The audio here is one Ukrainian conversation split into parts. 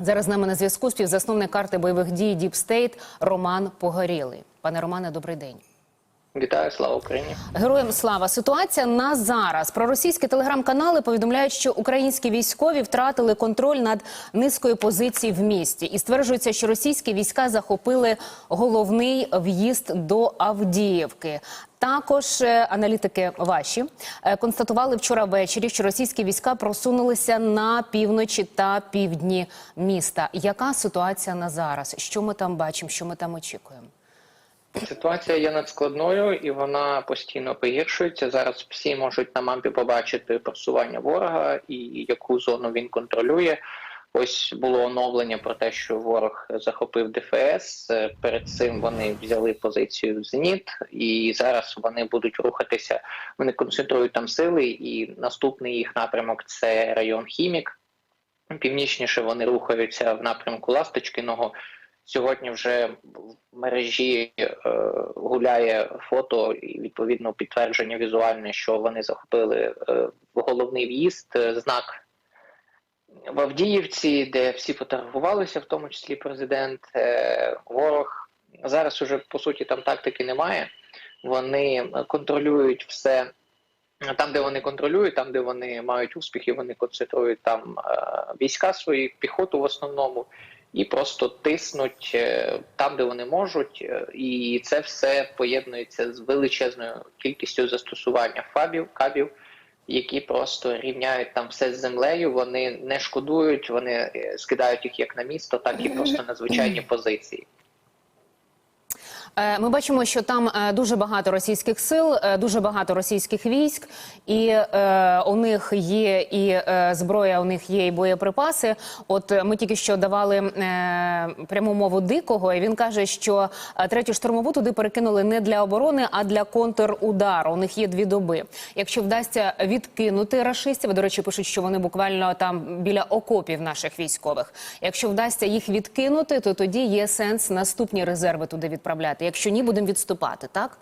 Зараз з нами на зв'язку співзасновник карти бойових дій Deep State Роман Погорілий. Пане Романе, добрий день. Вітаю, слава Україні. Героям слава ситуація на зараз. Проросійські телеграм-канали повідомляють, що українські військові втратили контроль над низкою позицій в місті, і стверджується, що російські війська захопили головний в'їзд до Авдіївки. Також е, аналітики ваші е, констатували вчора ввечері, що російські війська просунулися на півночі та півдні міста. Яка ситуація на зараз? Що ми там бачимо? Що ми там очікуємо? Ситуація є надскладною і вона постійно погіршується. Зараз всі можуть на мапі побачити просування ворога і яку зону він контролює. Ось було оновлення про те, що ворог захопив ДФС. Е, Перед цим вони взяли позицію Зеніт, і зараз вони будуть рухатися. Вони концентрують там сили, і наступний їх напрямок це район Хімік. Північніше вони рухаються в напрямку Ласточкиного. Сьогодні вже в мережі е, гуляє фото і відповідно підтвердження візуальне, що вони захопили е, головний в'їзд, е, знак в Авдіївці, де всі фотографувалися, в тому числі президент. Е, ворог зараз уже по суті там тактики немає. Вони контролюють все. Там, де вони контролюють, там, де вони мають успіхи, вони концентрують там е, війська свої, піхоту в основному, і просто тиснуть е, там, де вони можуть, і це все поєднується з величезною кількістю застосування фабів, кабів, які просто рівняють там все з землею. Вони не шкодують, вони е, скидають їх як на місто, так і просто на звичайні позиції. Е, Ми бачимо, що там е, дуже багато російських сил, е, дуже багато російських військ, і у них є і зброя, у них є і боєприпаси. От ми тільки що давали пряму мову дикого, і він каже, що третю штурмову туди перекинули не для оборони, а для контрудару. У них є дві доби. Якщо вдасться відкинути рашистів, до речі, пишуть, що вони буквально там біля окопів наших військових. Якщо вдасться їх відкинути, то тоді є сенс наступні резерви туди відправляти. Якщо ні, будемо відступати, так?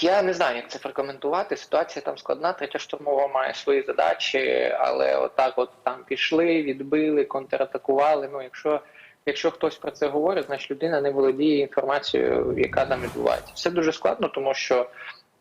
Я не знаю, як це прокоментувати. Ситуація там складна. Третя штурмова має свої задачі, але отак, от там пішли, відбили, контратакували. Ну, якщо якщо хтось про це говорить, значить людина не володіє інформацією, яка там відбувається. Все дуже складно, тому що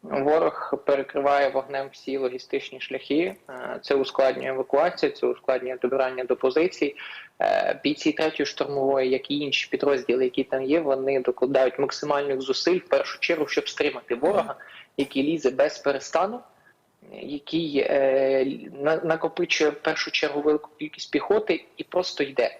ворог перекриває вогнем всі логістичні шляхи. Е, Це ускладнює евакуацію, це ускладнює добирання до позицій. Е, Бійці третьої штурмової, як і інші підрозділи, які там є, вони докладають максимальних зусиль в першу чергу, щоб стримати ворога, який лізе без перестану, який е, на- накопичує в першу чергу велику кількість піхоти і просто йде.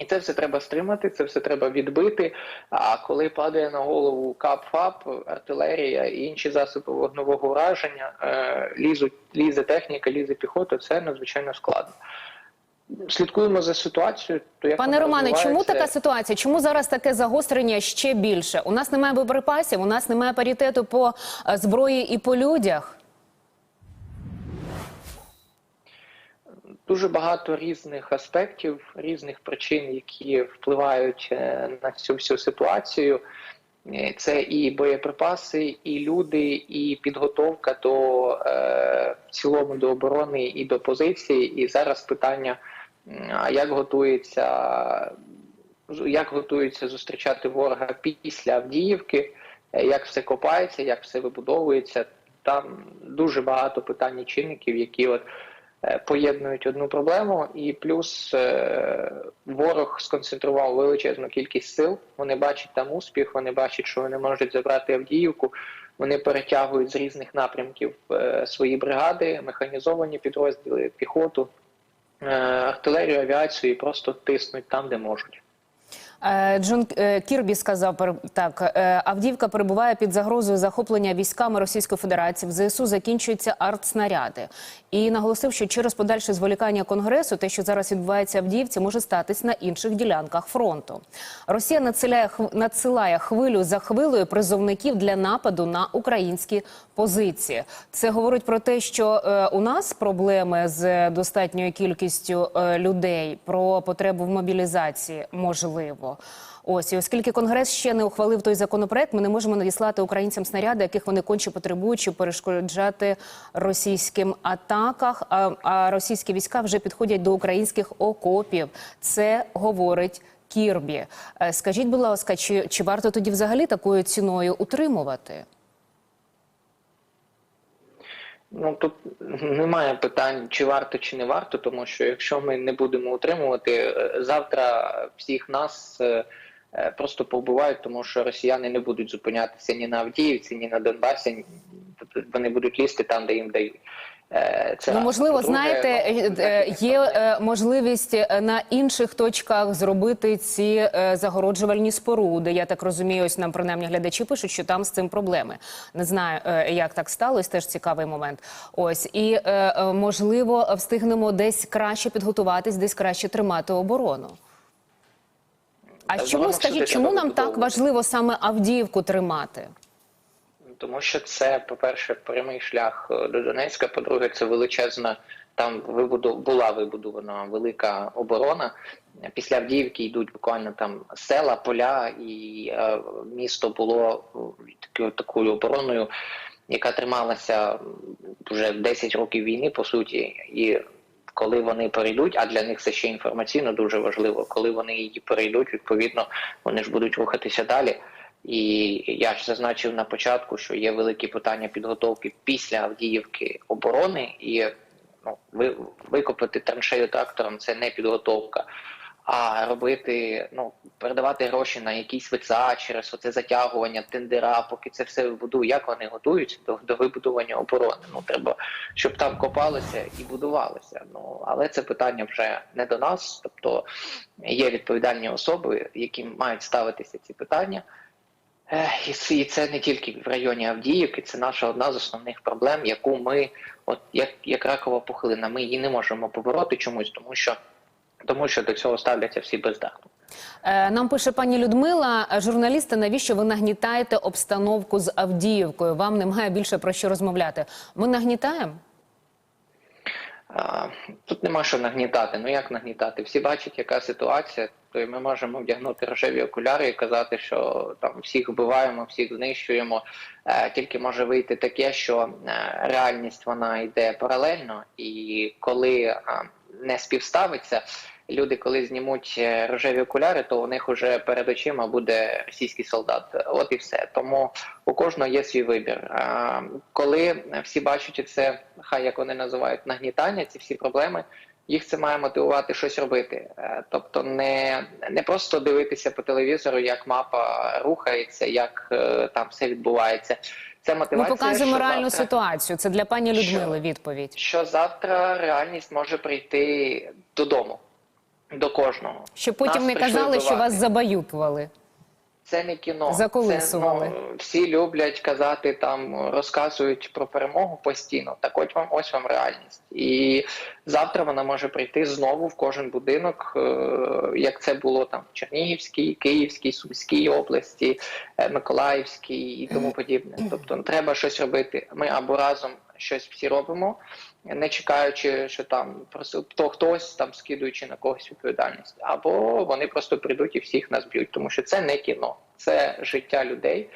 І це все треба стримати, це все треба відбити. А коли падає на голову кап-фап, артилерія і інші засоби вогневого враження, е, лізуть, лізе техніка, лізе піхота, це надзвичайно складно. Слідкуємо за ситуацією. То як Пане Романе, чому така ситуація? Чому зараз таке загострення ще більше? У нас немає боєприпасів, у нас немає паритету по е, зброї і по людях. Дуже багато різних аспектів, різних причин, які впливають е, на цю всю ситуацію. Е, Це і боєприпаси, і люди, і підготовка до е, в цілому до оборони і до позиції. І зараз питання: а як готується, як готується зустрічати ворога після Авдіївки, е, як все копається, як все вибудовується. Там дуже багато питань і чинників, які от поєднують одну проблему, і плюс е, ворог сконцентрував величезну кількість сил. Вони бачать там успіх, вони бачать, що вони можуть забрати Авдіївку. Вони перетягують з різних напрямків е, свої бригади, механізовані підрозділи, піхоту, е, артилерію, авіацію і просто тиснуть там, де можуть. Е, Джон е, Кірбі сказав так: е, Авдіївка перебуває під загрозою захоплення військами Російської Федерації. В ЗСУ закінчуються артснаряди. І наголосив, що через подальше зволікання конгресу, те, що зараз відбувається Авдіївці, може статись на інших ділянках фронту. Росія надсилає надсилає хвилю за хвилею призовників для нападу на українські позиції. Це говорить про те, що у нас проблеми з достатньою кількістю людей, про потребу в мобілізації можливо. Право. Ось і оскільки конгрес ще не ухвалив той законопроект, ми не можемо надіслати українцям снаряди, яких вони конче потребують, щоб перешкоджати російським атаках. А, а російські війська вже підходять до українських окопів. Це говорить. Кірбі, Е, скажіть, будь ласка, чи, чи варто тоді взагалі такою ціною утримувати? Ну тут немає питань, чи варто, чи не варто, тому що якщо ми не будемо утримувати, е, завтра всіх нас е, е, просто побувають, тому що росіяни не будуть зупинятися ні на Авдіївці, ні на Донбасі. Тобто вони будуть лізти там, де їм дають. Е, Це Ну, можливо, знаєте, е, е, є можливість на інших точках зробити ці загороджувальні споруди. Я так розумію, ось нам принаймні глядачі пишуть, що там з цим проблеми. Не знаю, як так сталося, теж цікавий момент. Ось і можливо встигнемо десь краще підготуватись, десь краще тримати оборону. А чому скажіть, чому нам так важливо саме Авдіївку тримати? Тому що це, по-перше, прямий шлях е, до Донецька. По-друге, це величезна там була вибудована велика оборона. Після Авдіївки йдуть буквально там села, поля, і е, місто було е, такою такою обороною, яка трималася вже 10 років війни, по суті, і коли вони перейдуть, а для них це ще інформаційно дуже важливо. Коли вони її перейдуть, відповідно вони ж будуть рухатися далі. І я ж зазначив на початку, що є великі питання підготовки після Авдіївки оборони, і ну, ви, викопати траншею трактором це не підготовка. А робити, ну передавати гроші на якісь ВЦА через оце затягування, тендера, поки це все вибудує. Як вони готуються до, до вибудування оборони? Ну треба, щоб там копалися і будувалися. Ну але це питання вже не до нас. Тобто є відповідальні особи, які мають ставитися ці питання. І це- не тільки в районі Авдіївки, це наша одна з основних проблем, яку ми, от як, як ракова пухлина, ми її не можемо побороти чомусь, тому що, тому що до цього ставляться всі бездарно. Е, Нам пише пані Людмила, журналісти, навіщо ви нагнітаєте обстановку з Авдіївкою? Вам немає більше про що розмовляти. Ми нагнітаємо? Тут нема що нагнітати. Ну як нагнітати? Всі бачать, яка ситуація. То ми можемо вдягнути рожеві окуляри і казати, що там всіх вбиваємо, всіх знищуємо. Е, Тільки може вийти таке, що е, реальність вона йде паралельно, і коли е, не співставиться. Люди, коли знімуть рожеві окуляри, то у них уже перед очима буде російський солдат. От і все. Тому у кожного є свій вибір. Коли всі бачать це, хай як вони називають нагнітання, ці всі проблеми, їх це має мотивувати щось робити. Е, Тобто, не, не просто дивитися по телевізору, як мапа рухається, як е, там все відбувається. Це Ми мотивація. показуємо реальну завтра- ситуацію. Це для пані Що? Людмили відповідь. що завтра реальність може прийти додому, до кожного. Щоб потім Нас не казали, що вас забаюкували. Це не кіно. Це, ну, всі люблять казати там, розказують про перемогу постійно. Так от вам ось вам реальність. І завтра вона може прийти знову в кожен будинок, е, як це було там в Чернігівській, Київській, Сумській області, е, Миколаївській і тому подібне. Тобто треба щось робити. Ми або разом щось всі робимо, не чекаючи, що там просто хто хтось там скидуючи на когось відповідальність, або вони просто прийдуть і всіх нас б'ють, тому що це не кіно, це життя людей,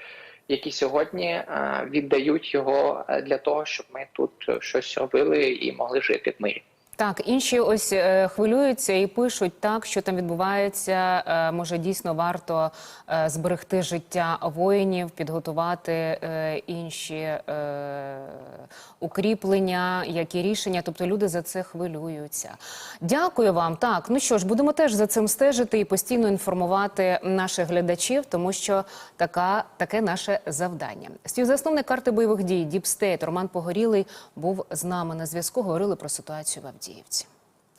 які сьогодні е, віддають його е, для того, щоб ми тут щось робили і могли жити в мирі. Так, інші ось е, хвилюються і пишуть так, що там відбувається. Е, може, дійсно варто е, зберегти життя воїнів, підготувати е, інші е, укріплення, які рішення. Тобто люди за це хвилюються. Дякую вам. Так, ну що ж, будемо теж за цим стежити і постійно інформувати наших глядачів, тому що така таке наше завдання. Співзасновник карти бойових дій Діпстейт Роман Погорілий був з нами на зв'язку. Говорили про ситуацію в Авдіївці.